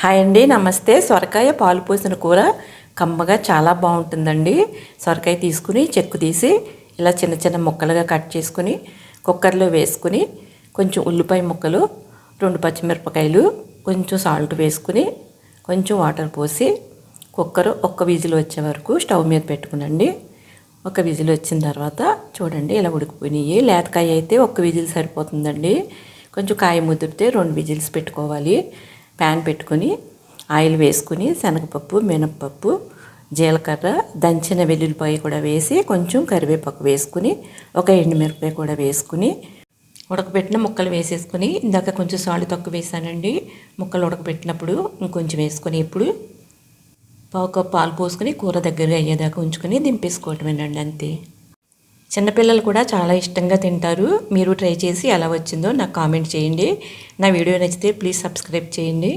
Hi అండి నమస్తే. సొరకాయ పాలు పోసిన కూర కమ్మగా చాలా బాగుంటుందండి. సొరకాయ తీసుకుని చెక్కు తీసి ఇలా చిన్న చిన్న ముక్కలుగా కట్ చేసుకుని కుక్కర్లో వేసుకుని కొంచెం ఉల్లిపాయ ముక్కలు రెండు పచ్చిమిరపకాయలు కొంచెం సాల్ట్ వేసుకుని కొంచెం వాటర్ పోసి కుక్కర్ ఒక్క విజిల్ వచ్చే వరకు స్టవ్ మీద పెట్టుకునండి. ఒక విజిల్ వచ్చిన తర్వాత చూడండి ఇలా ఉడికిపోయినాయి. లేతకాయ అయితే ఒక్క విజిల్ సరిపోతుందండి. కొంచెం కాయ ముదిరితే రెండు విజిల్స్ పెట్టుకోవాలి. ప్యాన్ పెట్టుకొని ఆయిల్ వేసుకుని శనగపప్పు మినప్పప్పు జీలకర్ర దంచిన వెల్లుల్లిపాయ కూడా వేసి కొంచెం కరివేపాకు వేసుకుని ఒక ఎండుమిరపకాయ కూడా వేసుకుని ఉడకబెట్టిన ముక్కలు వేసేసుకుని ఇందాక కొంచెం సాల్ట్ తక్కువ వేసానండి. ముక్కలు ఉడకబెట్టినప్పుడు ఇంకొంచెం వేసుకొని ఇప్పుడు పావు కప్పు పాలు పోసుకొని కూర దగ్గర అయ్యేదాకా ఉంచుకొని దింపేసుకోవటమేనండి అంతే. చిన్నపిల్లలు కూడా చాలా ఇష్టంగా తింటారు. మీరు ట్రై చేసి ఎలా వచ్చిందో నాకు కామెంట్ చేయండి. నా వీడియో నచ్చితే ప్లీజ్ సబ్స్క్రైబ్ చేయండి.